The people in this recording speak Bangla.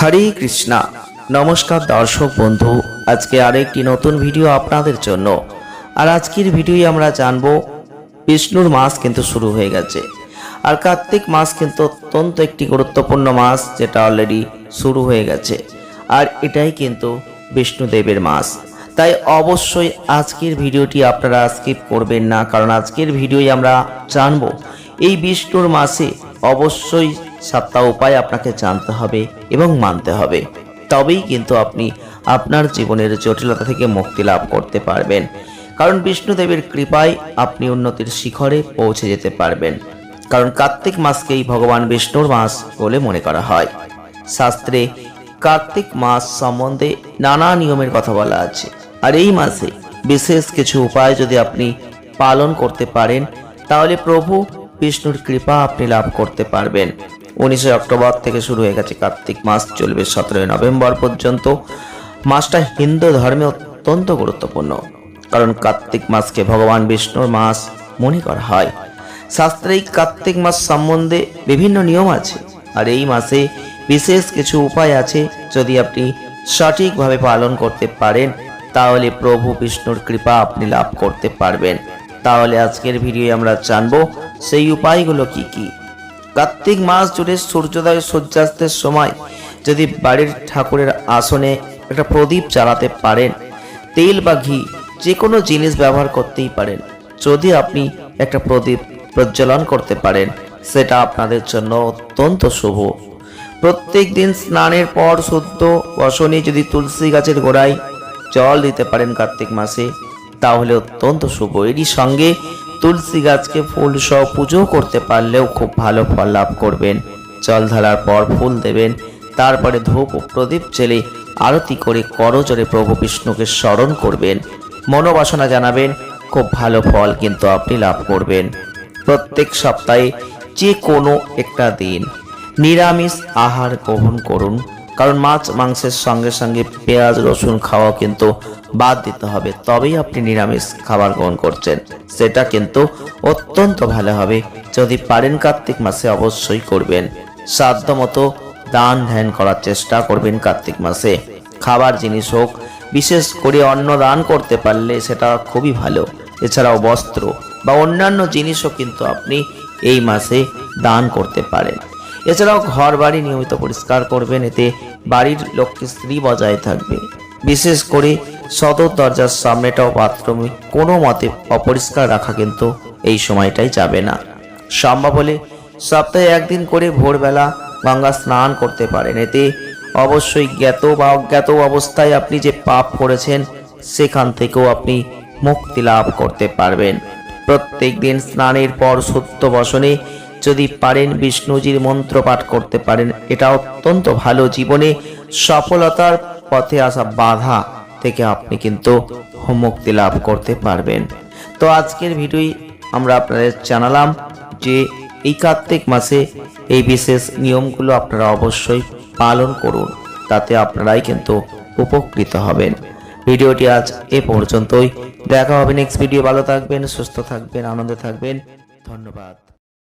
হরে কৃষ্ণা। নমস্কার দর্শক বন্ধু, আজকে আরেকটি নতুন ভিডিও আপনাদের জন্য। আর আজকের ভিডিওই আমরা জানব, বিষ্ণুর মাস কিন্তু শুরু হয়ে গেছে। আর কার্তিক মাস কিন্তু অত্যন্ত একটি গুরুত্বপূর্ণ মাস, যেটা অলরেডি শুরু হয়ে গেছে। আর এটাই কিন্তু বিষ্ণুদেবের মাস। তাই অবশ্যই আজকের ভিডিওটি আপনারা স্কিপ করবেন না, কারণ আজকের ভিডিওই আমরা জানব, এই বিষ্ণুর মাসে অবশ্যই সাতটা উপায় আপনাকে জানতে হবে এবং মানতে হবে। তবেই কিন্তু আপনি আপনার জীবনের জটিলতা থেকে মুক্তি লাভ করতে পারবেন। কারণ বিষ্ণুদেবের কৃপায় আপনি উন্নতির শিখরে পৌঁছে যেতে পারবেন। কারণ কার্তিক মাসকেই ভগবান বিষ্ণুর মাস বলে মনে করা হয়। শাস্ত্রে কার্তিক মাস সম্বন্ধে নানা নিয়মের কথা বলা আছে। আর এই মাসে বিশেষ কিছু উপায় যদি আপনি পালন করতে পারেন, তাহলে প্রভু বিষ্ণুর কৃপা আপনি লাভ করতে পারবেন। উনিশে অক্টোবর থেকে শুরু হয়ে গেছে কার্তিক মাস, চলবে সতেরোই নভেম্বর পর্যন্ত। মাসটা হিন্দু ধর্মে অত্যন্ত গুরুত্বপূর্ণ, কারণ কার্তিক মাসকে ভগবান বিষ্ণুর মাস মনে করা হয়। শাস্ত্রে এই কার্তিক মাস সম্বন্ধে বিভিন্ন নিয়ম আছে, আর এই মাসে বিশেষ কিছু উপায় আছে। যদি আপনি সঠিকভাবে পালন করতে পারেন, তাহলে প্রভু বিষ্ণুর কৃপা আপনি লাভ করতে পারবেন। তাহলে আজকের ভিডিওয়ে আমরা জানব, সেই উপায়গুলো কি কি? কার্তিক মাস জুড়ে সূর্যোদয় সূর্যাস্তের সময় যদি বাড়ির ঠাকুরের আসনে একটা প্রদীপ জ্বালাতে পারেন, তেল বা ঘি যে কোনো জিনিস ব্যবহার করতেই পারেন। যদি আপনি একটা প্রদীপ প্রজ্বলন করতে পারেন, সেটা আপনাদের জন্য অত্যন্ত শুভ। প্রত্যেক দিন স্নানের পর শুদ্ধ বসনে যদি তুলসী গাছের গোড়ায় জল দিতে পারেন কার্তিক মাসে, তাহলে অত্যন্ত শুভ। এরই সঙ্গে তুলসী গাছকে ফুল সহ পুজো করতে পারলেও খুব ভালো ফল লাভ করবেন। জল ঢালার পর ফুল দেবেন। তারপরে ধূপ ও প্রদীপ জেলে আরতি করে করজোরে প্রভু বিষ্ণুকে স্মরণ করবেন। মনোবাসনা জানাবেন, খুব ভালো ফল কিন্তু আপনি লাভ করবেন। প্রত্যেক সপ্তাহে যে কোনো একটা দিন নিরামিষ আহার গ্রহণ করুন। কারণ মাছ, মাংসের সঙ্গে সঙ্গে পেঁয়াজ, রসুন খাওয়া কিন্তু বাদ দিতে হবে। তবেই আপনি নিরামিষ খাবার গ্রহণ করছেন। সেটা কিন্তু অত্যন্ত ভালো হবে। যদি পারেন কার্তিক মাসে অবশ্যই করবেন। সাধ্য মতো দান ধ্যান করার চেষ্টা করবেন কার্তিক মাসে। খাবার জিনিস হোক, বিশেষ করে অন্ন দান করতে পারলে সেটা খুবই ভালো। এছাড়াও বস্ত্র বা অন্যান্য জিনিসও কিন্তু আপনি এই মাসে দান করতে পারেন। এছাড়াও ঘর বাড়ি নিয়মিত পরিষ্কার করবেন, এতে বাড়ির লক্ষ্মী স্ত্রী বজায় থাকবে। বিশেষ করে সদর দরজার সামনেটাও বাথরুমে কোনো মতে অপরিষ্কার রাখা কিন্তু এই সময়টাই যাবে না। সম্ভব হলে সপ্তাহে একদিন করে ভোরবেলা গঙ্গা স্নান করতে পারেন। এতে অবশ্যই জ্ঞাত বা অজ্ঞাত অবস্থায় আপনি যে পাপ করেছেন, সেখান থেকেও আপনি মুক্তি লাভ করতে পারবেন। প্রত্যেক দিন স্নানের পর সত্য বসনে যদি পারেন বিষ্ণুজির মন্ত্র পাঠ করতে পারেন, এটা অত্যন্ত ভালো। জীবনে সফলতার পথে আসা বাধা থেকে আপনি কিন্তু মুক্তি লাভ করতে পারবেন। তো আজকের ভিডিওই আমরা আপনাদের জানালাম যে এই কার্তিক মাসে এই বিশেষ নিয়মগুলো আপনারা অবশ্যই পালন করুন, তাতে আপনারাই কিন্তু উপকৃত হবেন। ভিডিওটি আজ এ পর্যন্তই। দেখা হবে নেক্সট ভিডিও ভালো থাকবেন, সুস্থ থাকবেন, আনন্দে থাকবেন। ধন্যবাদ।